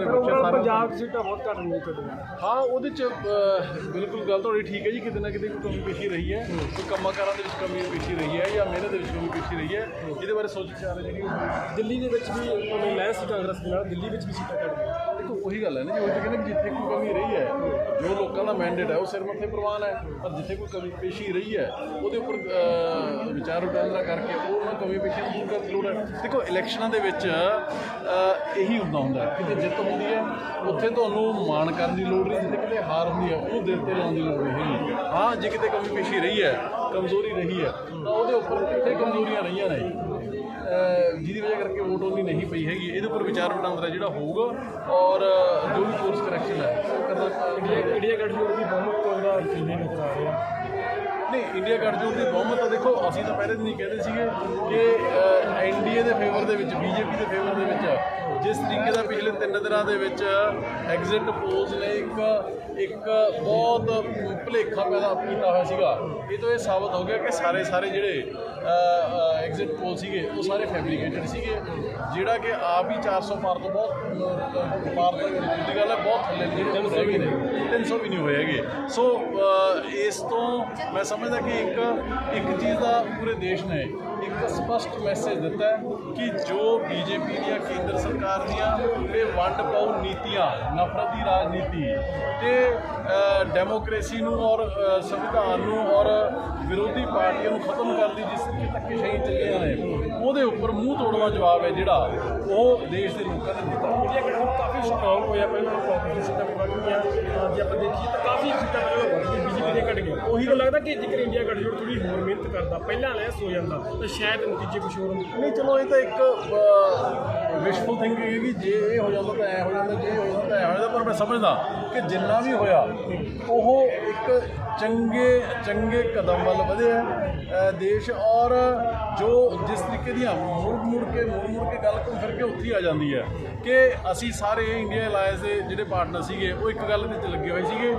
ਦੇ ਬੱਚੇ ਸਾਰੇ ਪੰਜਾਬ ਸੀਟਾਂ ਬਹੁਤ ਘੱਟ ਨੇ ਤੁਹਾਡੇ ਹਾਂ ਉਹਦੇ ਚ ਅਹ, ਬਿਲਕੁਲ ਗੱਲ ਤੁਹਾਡੀ ਠੀਕ ਹੈ ਜੀ ਕਿਤੇ ਨਾ ਕਿਤੇ ਕੋਈ ਕਮੀ ਪੇਸ਼ੀ ਰਹੀ ਹੈ। ਕੋਈ ਕੰਮਾਂ ਕਾਰਾਂ ਦੇ ਵਿੱਚ ਕਮੀ ਪੇਸ਼ੀ ਰਹੀ ਹੈ ਜਾਂ ਮਿਹਨਤ ਦੇ ਵਿੱਚ ਕਮੀ ਪੇਸ਼ੀ ਰਹੀ ਹੈ ਇਹਦੇ ਬਾਰੇ ਸੋਚ ਵਿਚਾਰ ਜਿਹੜੀ ਉਹ ਦਿੱਲੀ ਦੇ ਵਿੱਚ ਵੀ ਉਹਨੇ ਲੈ ਸੀ ਕਾਂਗਰਸ ਦੇ ਨਾਲ ਦਿੱਲੀ ਵਿੱਚ ਵੀ ਸੀਟਾਂ ਘੱਟ ਗਈਆਂ ਦੇਖੋ ਉਹੀ ਗੱਲ ਹੈ ਨਾ ਜੀ ਉਹ ਤਾਂ ਕਹਿੰਦੇ ਕਿ ਜਿੱਥੇ ਕੋਈ ਕਮੀ ਰਹੀ ਹੈ ਜੋ ਲੋਕਾਂ ਦਾ ਮੈਂਡੇਟ ਹੈ ਉਹ ਸਿਰ ਮੱਥੇ ਪ੍ਰਵਾਨ ਹੈ ਪਰ ਜਿੱਥੇ ਕੋਈ ਕਮੀ ਪੇਸ਼ੀ ਰਹੀ ਹੈ ਉਹਦੇ ਉੱਪਰ ਅਹ, ਵਿਚਾਰ ਵਟਾਂਦਰਾ ਕਰਕੇ ਉਹ ਉਹਨਾਂ ਕਮੀ ਪੇਸ਼ੀ ਨੂੰ ਦੂਰ ਕਰਨ ਦੀ ਲੋੜ ਹੈ। ਦੇਖੋ ਇਲੈਕਸ਼ਨਾਂ ਦੇ ਵਿੱਚ ਅਹ, ਇਹੀ ਹੁੰਦਾ ਹੁੰਦਾ ਹੈ। ਕਿਤੇ ਜਿੱਤ ਹੁੰਦੀ ਹੈ ਉੱਥੇ ਤੁਹਾਨੂੰ ਮਾਣ ਕਰਨ ਦੀ ਲੋੜ ਨਹੀਂ, ਜਿੱਥੇ ਕਿਤੇ ਹਾਰ ਹੁੰਦੀ ਹੈ, ਉਹਨੂੰ ਦਿਲ ਤੇ ਲਾਉਣ ਦੀ ਲੋੜ ਨਹੀਂ ਹੈਗੀ। ਹਾਂ, ਜੇ ਕਿਤੇ ਕਮੀ ਪੇਸ਼ੀ ਰਹੀ ਹੈ, ਕਮਜ਼ੋਰੀ ਰਹੀ ਹੈ, ਤਾਂ ਉਹਦੇ ਉੱਪਰ ਕਿੱਥੇ ਕਮਜ਼ੋਰੀਆਂ ਰਹੀਆਂ ਨੇ? ਅਹ, ਜਿਹਦੀ ਵਜ੍ਹਾ ਕਰਕੇ ਵੋਟ ਉਹਨੀ ਨਹੀਂ ਪਈ ਹੈਗੀ। ਇਹਦੇ ਉੱਪਰ ਵਿਚਾਰ ਵਟਾਂਦਰਾ ਜਿਹੜਾ ਹੋਊਗਾ, ਔਰ ਜੋ ਵੀ ਕੋਰਸ ਕਰੈਕਸ਼ਨ ਹੈ, ਉਹ ਕਰਨਾ ਇੰਡੀਆ ਇੰਡੀਆ ਗੱਠਜੋੜ ਦੀ ਬਹੁਮਤ ਤੋਂ ਦਾ ਨਜ਼ਰ ਆ ਰਿਹਾ ਨਹੀਂ ਇੰਡੀਆ ਗੱਠਜੋੜ ਦੀ ਬਹੁਮਤ ਤਾਂ ਦੇਖੋ ਅਸੀਂ ਤਾਂ ਪਹਿਲੇ ਦਿਨ ਹੀ ਕਹਿੰਦੇ ਸੀਗੇ ਕਿ ਐਨਡੀਏ ਦੇ ਫੇਵਰ ਦੇ ਵਿੱਚ ਬੀਜੇਪੀ ਦੇ ਫੇਵਰ ਦੇ ਵਿੱਚ ਜਿਸ ਤਰੀਕੇ ਦਾ ਪਿਛਲੇ ਤਿੰਨ ਦਿਨਾਂ ਦੇ ਵਿੱਚ ਐਗਜ਼ਿਟ ਪੋਲਸ ਨੇ ਇੱਕ ਇੱਕ ਬਹੁਤ ਭੁਲੇਖਾ ਪੈਦਾ ਕੀਤਾ ਹੋਇਆ ਸੀਗਾ। ਇਹ ਤੋਂ ਇਹ ਸਾਬਤ ਹੋ ਗਿਆ ਕਿ ਸਾਰੇ ਸਾਰੇ ਜਿਹੜੇ ਐਗਜ਼ਿਟ ਪੋਲ ਸੀਗੇ ਉਹ ਸਾਰੇ ਫੈਬਰੀਕੇਟਡ ਸੀਗੇ ਜਿਹੜਾ ਕਿ ਆਪ ਹੀ 400 ਪਾਰ ਤੋਂ ਬਹੁਤ ਪਾਰ ਤੱਕ ਦੀ ਗੱਲ ਹੈ ਬਹੁਤ ਥੱਲੇ ਜਿਹੜੇ 300 ਵੀ ਨੇ। 300 ਵੀ ਨਹੀਂ ਹੋਏ ਹੈਗੇ। ਸੋ ਇਸ ਤੋਂ ਮੈਂ ਸਮਝਦਾ ਕਿ ਇੱਕ ਇੱਕ ਚੀਜ਼ ਦਾ ਪੂਰੇ ਦੇਸ਼ ਨੇ ਇੱਕ ਸਪਸ਼ਟ ਮੈਸੇਜ ਦਿੱਤਾ ਕਿ ਜੋ ਬੀਜੇਪੀ ਦੀਆਂ ਕੇਂਦਰ ਸਰਕਾਰ ਦੀਆਂ ਇਹ ਵੰਡ ਪਾਉ ਨੀਤੀਆਂ ਨਫ਼ਰਤ ਦੀ ਰਾਜਨੀਤੀ ਤੇ ਅਹ, ਡੈਮੋਕ੍ਰੇਸੀ ਨੂੰ ਔਰ ਸੰਵਿਧਾਨ ਨੂੰ ਔਰ ਵਿਰੋਧੀ ਪਾਰਟੀਆਂ ਨੂੰ ਖਤਮ ਕਰਨ ਦੀ ਜਿਸ ਤਰੀਕੇ ਧੱਕੇਸ਼ਾਹੀ ਚੱਲੀਆਂ ਨੇ ਉਹਦੇ ਉੱਪਰ ਮੂੰਹ ਤੋੜਵਾ ਜਵਾਬ ਹੈ ਜਿਹੜਾ ਉਹ ਦੇਸ਼ ਦੇ ਲੋਕਾਂ ਨੇ ਦਿੱਤਾ। ਇੰਡੀਆ ਗੱਠਜੋੜ ਕਾਫੀ ਸਟਰੋਂਗ ਹੋਇਆ ਪਹਿਲਾਂ ਕਾਂਗਰਸ ਦੀ ਵੀ ਅਹ ਜੇ ਆਪਾਂ ਦੇਖੀਏ ਤਾਂ ਕਾਫੀ ਸੀਟਾਂ ਪਹਿਲਾਂ ਵੱਧ ਗਈਆਂ ਬੀਜੇਪੀ ਦੀਆਂ ਘਟ ਗਈਆਂ। ਉਹੀ ਲੱਗਦਾ ਕਿ ਜੇਕਰ ਇੰਡੀਆ ਗੱਠਜੋੜ ਥੋੜੀ ਹੋਰ ਮਿਹਨਤ ਕਰਦਾ ਪਹਿਲਾਂ ਲੈਸ ਹੋ ਜਾਂਦਾ ਤਾਂ ਸ਼ਾਇਦ ਨਤੀਜੇ ਕੁਝ ਹੋਰ ਹੁੰਦੇ। ਨਹੀਂ ਚਲੋ ਇਹ ਤਾਂ ਇੱਕ ਵਿਸ਼ਫੁਲ ਥਿੰਕਿੰਗ ਹੈ ਕਿ ਜੇ ਇਹ ਹੋ ਜਾਂਦਾ ਤਾਂ ਐ ਹੋ ਜਾਂਦਾ ਜੇ ਇਹ ਹੋ ਜਾਂਦਾ ਤਾਂ ਐ ਹੋ ਜਾਂਦਾ ਪਰ ਮੈਂ ਸਮਝਦਾ ਕਿ ਜਿੰਨਾ ਵੀ ਹੋਇਆ ਉਹ ਇੱਕ ਚੰਗੇ ਚੰਗੇ ਕਦਮ ਵੱਲ ਵਧਿਆ ਦੇਸ਼ ਔਰ ਜੋ ਜਿਸ ਤਰੀਕੇ ਦੀਆਂ ਮੁੜ ਮੁੜ ਕੇ ਮੁੜ ਮੁੜ ਕੇ ਗੱਲ ਘੁੰਮ ਫਿਰ ਕੇ ਉੱਥੇ ਆ ਜਾਂਦੀ ਹੈ ਕਿ ਅਸੀਂ ਸਾਰੇ ਇੰਡੀਆ ਅਲਾਈਅੰਸ ਦੇ ਜਿਹੜੇ ਪਾਰਟਨਰ ਸੀਗੇ, ਉਹ ਇੱਕ ਗੱਲ ਦੇ ਵਿੱਚ ਲੱਗੇ ਹੋਏ ਸੀਗੇ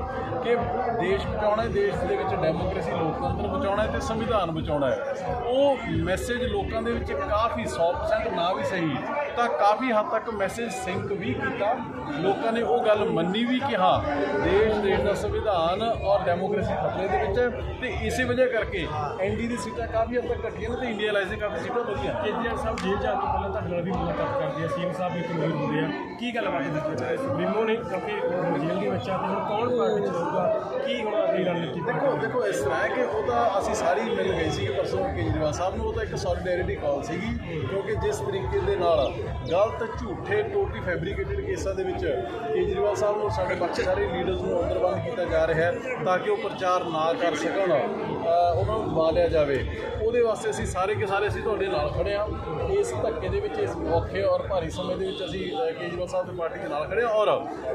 ਕਿ ਦੇਸ਼ ਬਚਾਉਣਾ ਹੈ, ਦੇਸ਼ ਦੇ ਵਿੱਚ ਡੈਮੋਕ੍ਰੇਸੀ ਲੋਕਤੰਤਰ ਬਚਾਉਣਾ ਹੈ ਤੇ ਸੰਵਿਧਾਨ ਬਚਾਉਣਾ ਹੈ। ਉਹ ਮੈਸੇਜ ਲੋਕਾਂ ਦੇ ਵਿੱਚ ਕਾਫੀ 100% ਨਾ ਵੀ ਸਹੀ, ਤਾਂ ਕਾਫੀ ਹੱਦ ਤੱਕ ਮੈਸੇਜ ਸਿੰਕ ਵੀ ਕੀਤਾ। ਲੋਕਾਂ ਨੇ ਉਹ ਗੱਲ ਮੰਨੀ ਵੀ ਕਿ ਹਾਂ, ਦੇਸ਼ ਦੇਸ਼ ਦਾ ਸੰਵਿਧਾਨ ਔਰ ਡੈਮੋਕ੍ਰੇਸੀ ਖਤਰੇ ਦੇ ਵਿੱਚ ਹੈ ਤੇ ਇਸੇ ਵਜ੍ਹਾ ਕਰਕੇ ਐਨਡੀ ਦੀ ਸੀਟਾਂ ਕਾਫੀ ਹੱਦ ਤੱਕ ਘਟੀਆਂ ਨੇ ਤੇ ਇੰਡੀਆ ਅਲਾਈਅੰਸ ਦੀ ਕਾਫੀ ਸੀਟਾਂ ਵਧੀਆਂ। ਕੇਜਰੀਵਾਲ ਸਾਹਿਬ ਜੇਲ੍ਹ ਜਾਣ ਤੋਂ ਪਹਿਲਾਂ ਤੁਹਾਡੇ ਨਾਲ ਵੀ ਮੁਲਾਕਾਤ ਕਰਦੇ ਆ ਸੀਐਮ ਸਾਹਿਬ ਵੀ ਮੌਜੂਦ ਹੁੰਦੇ ਆ। ਕੀ ਗੱਲਬਾਤ ਹੁੰਦੀ ਹੈ ਸੁਪਰੀਮੋ ਨੇ ਕਿਉਂਕਿ ਉਹ ਜੇਲ੍ਹ ਦੇ ਵਿੱਚ ਆ ਤੇ ਹੁਣ ਕੌਣ ਪਾਰਟੀ ਚਲਾਊਗਾ ਕੀ ਹੁਣ ਅਗਲੀ ਰਣਨੀਤੀ ਦੇਖੋ ਦੇਖੋ ਇਸ ਤਰ੍ਹਾਂ ਹੈ ਕਿ ਉਹ ਤਾਂ ਅਸੀਂ ਸਾਰੀ ਮਿਲ ਗਏ ਸੀ ਪਰਸੋਂ ਕੇਜਰੀਵਾਲ ਸਾਹਿਬ ਨੂੰ ਉਹ ਤਾਂ ਇੱਕ ਸੋਲੀਡੈਰਿਟੀ ਕਾਲ ਸੀਗੀ ਕਿਉਂਕਿ ਜਿਸ ਤਰੀਕੇ ਦੇ ਨਾਲ ਗਲਤ ਝੂਠੇ ਟੋਟੀ ਫੈਬਰੀਕੇਟਡ ਕੇਸਾਂ ਦੇ ਵਿੱਚ ਕੇਜਰੀਵਾਲ ਸਾਹਿਬ ਨੂੰ ਸਾਡੇ ਬਾਕੀ ਸਾਰੇ ਲੀਡਰਸ ਨੂੰ ਅੰਦਰ ਬੰਦ ਕੀਤਾ ਜਾ ਰਿਹਾ ਹੈ ਤਾਂ ਕਿ ਉਹ ਪ੍ਰਚਾਰ ਨਾ ਕਰ ਸਕਣ ਉਹਨਾਂ ਨੂੰ ਦਬਾ ਲਿਆ ਜਾਵੇ। ਉਹਦੇ ਵਾਸਤੇ ਅਸੀਂ ਸਾਰੇ ਕੇ ਸਾਰੇ ਅਸੀਂ ਤੁਹਾਡੇ ਨਾਲ ਖੜੇ ਹਾਂ। ਇਸ ਧੱਕੇ ਦੇ ਵਿੱਚ ਇਸ ਔਖੇ ਔਰ ਭਾਰੀ ਸਮੇਂ ਦੇ ਵਿੱਚ ਅਸੀਂ ਕੇਜਰੀਵਾਲ ਸਾਹਿਬ ਦੀ ਪਾਰਟੀ ਦੇ ਨਾਲ ਖੜੇ ਹਾਂ। ਔਰ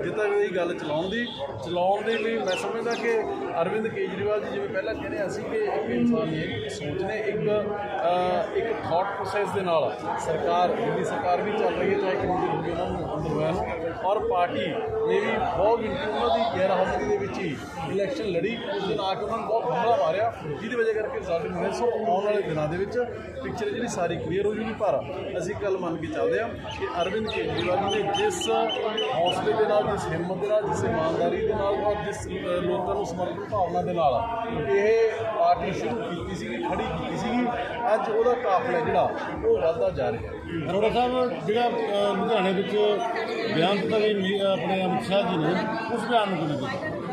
ਜਿੱਦਾਂ ਇਹ ਗੱਲ ਚਲਾਉਣ ਦੀ ਚਲਾਉਣ ਦੇ ਲਈ ਮੈਂ ਸਮਝਦਾ ਕਿ ਅਰਵਿੰਦ ਕੇਜਰੀਵਾਲ ਜੀ ਜਿਵੇਂ ਪਹਿਲਾਂ ਕਹਿ ਰਹੇ ਸੀ ਕਿ ਇੱਕ ਇਨਸਾਨ ਨਹੀਂ ਹੈਗੀ ਸੋਚ ਨੇ ਇੱਕ ਅਹ, ਇੱਕ ਥਾਟ ਪ੍ਰੋਸੈਸ ਦੇ ਨਾਲ ਸਰਕਾਰ ਦਿੱਲੀ ਸਰਕਾਰ ਵੀ ਚੱਲ ਰਹੀ ਹੈ ਚਾਹੇ ਕਿੰਨੀ ਦੇਰ ਹੋ ਗਈ ਉਹਨਾਂ ਨੂੰ ਅੰਦਰ ਹੋਇਆ ਨੂੰ ਔਰ ਪਾਰਟੀ ਨੇ ਵੀ ਬਹੁਤ ਗਿਣਤੀ ਉਹਨਾਂ ਦੀ ਗੈਰ ਹਾਜ਼ਰੀ ਦੇ ਵਿੱਚ ਹੀ ਇਲੈਕਸ਼ਨ ਲੜੀ ਉਸ ਦਿਨ ਆ ਕੇ ਉਹਨਾਂ ਨੂੰ ਬਹੁਤ ਹਮਲਾ ਮਾਰਿਆ ਜਿਹਦੇ ਵਜ੍ਹਾ ਕਰਕੇ ਰਿਜ਼ਲਟ ਮਿਲਿਆ ਸੋ ਆਉਣ ਵਾਲੇ ਦਿਨਾਂ ਦੇ ਵਿੱਚ ਪਿਕਚਰ ਜਿਹੜੀ ਸਾਰੀ ਕਲੀਅਰ ਹੋ ਜੂਗੀ, ਪਰ ਅਸੀਂ ਕੱਲ ਮੰਨ ਕੇ ਚੱਲਦੇ ਹਾਂ ਕਿ ਅਰਵਿੰਦ ਕੇਜਰੀਵਾਲ ਜੀ ਨੇ ਜਿਸ ਹੌਸਲੇ ਦੇ ਨਾਲ, ਜਿਸ ਹਿੰਮਤ ਦੇ ਨਾਲ, ਜਿਸ ਇਮਾਨਦਾਰੀ ਦੇ ਨਾਲ ਔਰ ਜਿਸ ਲੋਕਾਂ ਨੂੰ ਸਮਰਪਿਤ ਭਾਵਨਾ ਦੇ ਨਾਲ ਇਹ ਪਾਰਟੀ ਸ਼ੁਰੂ ਕੀਤੀ ਸੀਗੀ, ਖੜੀ ਕੀਤੀ ਸੀਗੀ। ਅੱਜ ਉਹਦਾ ਕਾਫਲਾ ਜਿਹੜਾ, ਉਹ ਵੱਧਦਾ ਜਾ ਰਿਹਾ ਹੈ। ਅਰੋੜਾ ਸਾਹਿਬ, ਜਿਹੜਾ ਲੁਧਿਆਣੇ ਵਿੱਚ ਬਿਆਨ ਦਿੱਤਾ ਗਿਆ ਆਪਣੇ ਅਮਿਤ ਸ਼ਾਹ ਜੀ ਨੇ, ਉਸ ਬਿਆਨ ਨੂੰ ਕਿਵੇਂ ਦਿੱਤਾ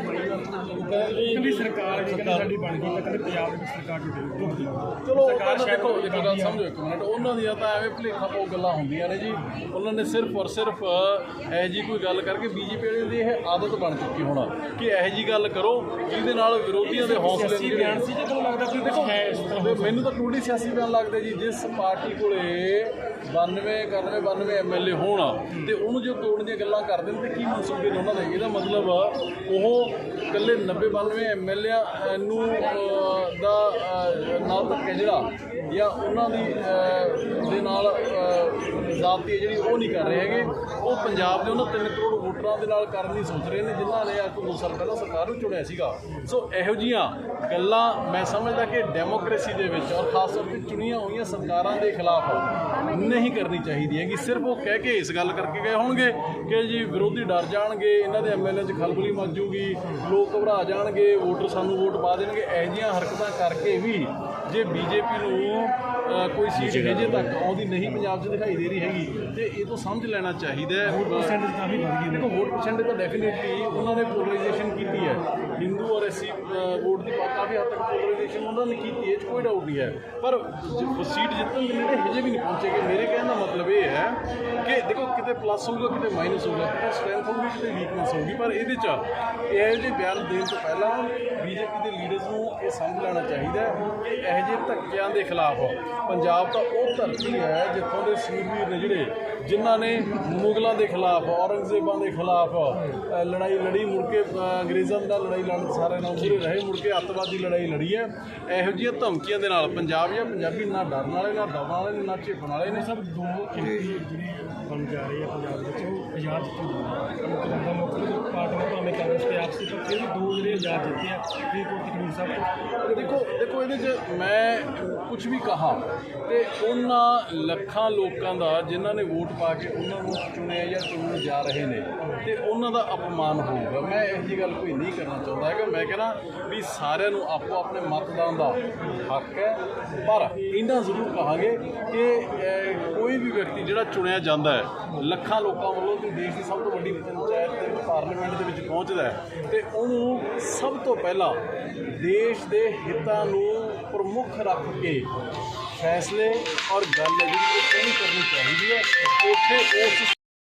ਕਹਿੰਦੇ ਵੀ ਕਹਿੰਦੀ ਸਰਕਾਰ ਜੇ ਕਹਿੰਦੇ ਸਾਡੀ ਬਣ ਗਈ ਤਾਂ ਕਹਿੰਦੇ ਪੰਜਾਬ ਦੇ ਵਿੱਚ ਸਰਕਾਰ ਟੁੱਟੇਗੀ ਚਲੋ ਸਰਕਾਰ ਦੇਖੋ ਇੱਕ ਗੱਲ। ਸਮਝੋ ਇੱਕ ਮਿੰਟ ਉਹਨਾਂ ਦੀਆਂ ਤਾਂ ਐਵੇਂ ਭੁਲੇਖਾ ਗੱਲਾਂ ਹੁੰਦੀਆਂ ਨੇ ਜੀ। ਉਹਨਾਂ ਨੇ ਸਿਰਫ ਔਰ ਸਿਰਫ ਇਹ ਜੀ ਕੋਈ ਗੱਲ ਕਰਕੇ ਬੀਜੇਪੀ ਵਾਲਿਆਂ ਦੀ ਇਹ ਆਦਤ ਬਣ ਚੁੱਕੀ ਹੋਣਾ ਕਿ ਇਹੋ ਜੀ ਗੱਲ ਕਰੋ ਜਿਹਦੇ ਨਾਲ ਵਿਰੋਧੀਆਂ ਦੇ ਹੌਸਲੇ ਜਿਹੜੇ- ਬਿਆਨ ਸੀ ਜੇ ਤੁਹਾਨੂੰ ਲੱਗਦਾ ਕੋਈ ਕੁਝ ਹੈ ਇਸ ਤਰ੍ਹਾਂ ਤੇ ਮੈਨੂੰ ਤਾਂ ਟੂਡੀ ਸਿਆਸੀ ਬਿਆਨ ਲੱਗਦੇ ਜੀ ਜਿਸ ਪਾਰਟੀ ਕੋਲੇ 92 91 92 ਐਮਐਲਏ ਹੋਣ ਤੇ ਉਹਨੂੰ ਜੇ ਤੋੜਨ ਦੀਆਂ ਗੱਲਾਂ ਕਰਦੇ ਨੇ ਤੇ ਕੀ ਮਨਸੂਬੇ ਨੇ ਉਹਨਾਂ ਦੇ? ਇਹਦਾ ਮਤਲਬ ਉਹ ਇਕੱਲੇ 90 92 ਐਮਐਲਏ ਨੂੰ ਦਾ ਅਹ, ਨਾਲ ਤੱਕ ਜਿਹੜਾ ਜਾਂ ਉਹਨਾਂ ਦੀ ਦੇ ਨਾਲ ਅਹ, ਜ਼ਾਬਤੀ ਜਿਹੜੀ ਉਹ ਨਹੀਂ ਕਰ ਰਹੇ ਹੈਗੇ। ਉਹ ਪੰਜਾਬ ਦੇ ਉਹਨਾਂ 3 ਕਰੋੜ ਵੋਟਰਾਂ ਦੇ ਨਾਲ ਕਰਨ ਦੀ ਸੋਚ ਰਹੇ ਨੇ ਜਿਨ੍ਹਾਂ ਨੇ ਅੱਜ ਤੋਂ ਦੋ ਸਾਲ ਪਹਿਲਾਂ ਸਰਕਾਰ ਨੂੰ ਚੁਣਿਆ ਸੀਗਾ। ਸੋ ਇਹੋ ਜੀਆਂ ਗੱਲਾਂ ਮੈਂ ਸਮਝਦਾ ਕਿ ਡੈਮੋਕ੍ਰੇਸੀ ਦੇ ਵਿੱਚ ਔਰ ਖਾਸ ਤੌਰ ਤੇ ਚੁਣੀਆਂ ਹੋਈਆਂ ਸਰਕਾਰਾਂ ਦੇ ਖਿਲਾਫ ਨਹੀਂ ਕਰਨੀ ਚਾਹੀਦੀ ਹੈਗੀ। ਸਿਰਫ ਉਹ ਕਹਿ ਕੇ ਇਸ ਗੱਲ ਕਰਕੇ ਗਏ ਹੋਣਗੇ ਕਿ ਜੀ ਵਿਰੋਧੀ ਡਰ ਜਾਣਗੇ ਇਹਨਾਂ ਦੇ ਐਮਐਲਏ 'ਚ ਖਲਬਲੀ ਮਚ ਜੂਗੀ ਲੋਕ ਘਬਰਾ ਜਾਣਗੇ ਵੋਟਰ ਸਾਨੂੰ ਵੋਟ ਪਾ ਦੇਣਗੇ ਇਹੋ ਜਿਹੀਆਂ ਹਰਕਤਾਂ ਕਰਕੇ ਵੀ ਜੇ ਬੀਜੇਪੀ ਨੂੰ ਕੋਈ ਸੀਟ ਹਜੇ ਤੱਕ ਆਉਂਦੀ ਨਹੀਂ ਪੰਜਾਬ 'ਚ ਦਿਖਾਈ ਦੇ ਰਹੀ ਹੈਗੀ ਤੇ ਇਹ ਤੋਂ ਸਮਝ ਲੈਣਾ ਚਾਹੀਦਾ ਹੈ। ਦੇਖੋ ਵੋਟ ਪਰਸੈਂਟੇਜ ਤਾਂ ਡੈਫੀਨਿਟਲੀ ਉਹਨਾਂ ਨੇ ਪੋਲਰਾਈਜੇਸ਼ਨ ਕੀਤੀ ਹੈ। ਹਿੰਦੂ ਔਰ ਐਸੀ ਵੋਟ ਦੀ ਕਾਫੀ ਹੱਦ ਤੱਕ ਪੋਲਰਾਈਜੇਸ਼ਨ ਉਹਨਾਂ ਨੇ ਕੀਤੀ ਹੈ, ਇਹ 'ਚ ਕੋਈ ਡਾਊਟ ਨਹੀਂ ਹੈ। ਪਰ ਸੀਟ ਜਿੱਤਣ ਦੇ ਨੇੜੇ ਹਜੇ ਵੀ ਨਹੀਂ ਪਹੁੰਚੇਗੇ ਮੇਰੇ ਕਹਿਣ ਦਾ ਮਤਲਬ ਇਹ ਹੈ ਕਿ ਦੇਖੋ ਕਿਤੇ ਪਲੱਸ ਹੋਊਗਾ, ਕਿਤੇ ਮਾਈਨਸ ਹੋਊਗਾ, ਕਿਤੇ ਸਟਰੈਂਥ ਹੋਊਗੀ, ਕਿਤੇ ਵੀਕਨੈਸ ਹੋਊਗੀ, ਪਰ ਇਹਦੇ 'ਚ ਇਹੋ ਜਿਹੇ ਬਿਆਨ ਦੇਣ ਤੋਂ ਪਹਿਲਾਂ ਬੀਜੇਪੀ ਦੇ ਲੀਡਰਸ ਨੂੰ ਇਹ ਸਮਝ ਲੈਣਾ ਚਾਹੀਦਾ ਕਿ ਇਹੋ ਜਿਹੇ ਧੱਕਿਆਂ ਦੇ ਖਿਲਾਫ ਪੰਜਾਬ ਤਾਂ ਉਹ ਧਰਤੀ ਹੈ ਜਿੱਥੋਂ ਦੇ ਸੂਰਬੀਰ ਨੇ ਜਿਹੜੇ, ਜਿਨ੍ਹਾਂ ਨੇ ਮੁਗਲਾਂ ਦੇ ਖਿਲਾਫ ਔਰੰਗਜ਼ੇਬਾਂ ਦੇ ਖਿਲਾਫ ਲੜਾਈ ਲੜੀ, ਮੁੜ ਕੇ ਅੰਗਰੇਜ਼ਾਂ ਦੇ ਨਾਲ ਲੜਾਈ ਲੜਨ ਸਾਰੇ ਨਾਲ ਪੂਰੇ ਰਹੇ, ਮੁੜ ਕੇ ਅੱਤਵਾਦੀ ਲੜਾਈ ਲੜੀ ਹੈ। ਇਹੋ ਜਿਹੀਆਂ ਧਮਕੀਆਂ ਦੇ ਨਾਲ ਪੰਜਾਬ ਜਾਂ ਪੰਜਾਬੀ ਨਾ ਡਰਨ ਵਾਲੇ, ਨਾ ਡਰਨ ਵਾਲੇ, ਨੇ ਨਾ ਝੇਪਣ ਵਾਲੇ ਨੇ ਸਭ ਦੋ ਜਿਹੜੇ ਬਣ ਜਾ ਰਹੇ ਆ ਪੰਜਾਬ ਵਿੱਚ, ਉਹ ਆਜ਼ਾਦ ਜਿੱਤੇ ਮੁੱਖ ਮੁੱਖ ਪਾਰਟੀਆਂ ਭਾਵੇਂ ਕਾਂਗਰਸ ਤੇ ਆਪਸੀ ਪਰ ਫਿਰ ਦੋ ਜਿਹੜੇ ਆਜ਼ਾਦ ਜਿੱਤੇ ਆ ਫਰੀਦਕੋਟ ਤੇ ਸਾਹਿਬ ਦੇਖੋ ਦੇਖੋ ਇਹਦੇ 'ਚ ਮੈਂ ਕੁਝ ਵੀ ਕਹਾ, ਤੇ ਉਹਨਾਂ ਲੱਖਾਂ ਲੋਕਾਂ ਦਾ ਜਿਨ੍ਹਾਂ ਨੇ ਵੋਟ ਪਾ ਕੇ ਉਹਨਾਂ ਨੂੰ ਚੁਣਿਆ ਜਾਂ ਚੁਣਨ ਜਾ ਰਹੇ ਨੇ ਤੇ ਉਹਨਾਂ ਦਾ ਅਪਮਾਨ ਹੋਊਗਾ। ਮੈਂ ਇਹੋ ਜਿਹੀ ਗੱਲ ਕੋਈ ਨਹੀਂ ਕਰਨਾ ਚਾਹੁੰਦਾ ਹੈਗਾ। ਮੈਂ ਕਹਿੰਦਾ ਵੀ ਸਾਰਿਆਂ ਨੂੰ ਆਪੋ ਆਪਣੇ ਮਤਦਾਨ ਦਾ ਹੱਕ ਹੈ। ਪਰ ਇਹਨਾਂ ਜ਼ਰੂਰ ਕਹਾਂਗੇ ਕਿ ਕੋਈ ਵੀ ਵਿਅਕਤੀ ਜਿਹੜਾ ਚੁਣਿਆ ਜਾਂਦਾ ਹੈ, ਲੱਖਾਂ ਲੋਕਾਂ ਵੱਲੋਂ ਤੇ ਦੇਸ਼ ਦੀ ਸਭ ਤੋਂ ਵੱਡੀ ਪੰਚਾਇਤ ਤੇ ਪਾਰਲੀਮੈਂਟ ਦੇ ਵਿੱਚ ਪਹੁੰਚਦਾ ਹੈ, ਤੇ ਉਹਨੂੰ ਸਭ ਤੋਂ ਪਹਿਲਾਂ ਦੇਸ਼ ਦੇ ਹਿੱਤਾਂ ਨੂੰ ਪ੍ਰਮੁੱਖ ਰੱਖ ਕੇ ਫੈਸਲੇ ਔਰ ਗੱਲ ਜਿਹੜੀ ਉਹ ਕਰਨੀ ਚਾਹੀਦੀ ਹੈ, ਉੱਥੇ ਉਸ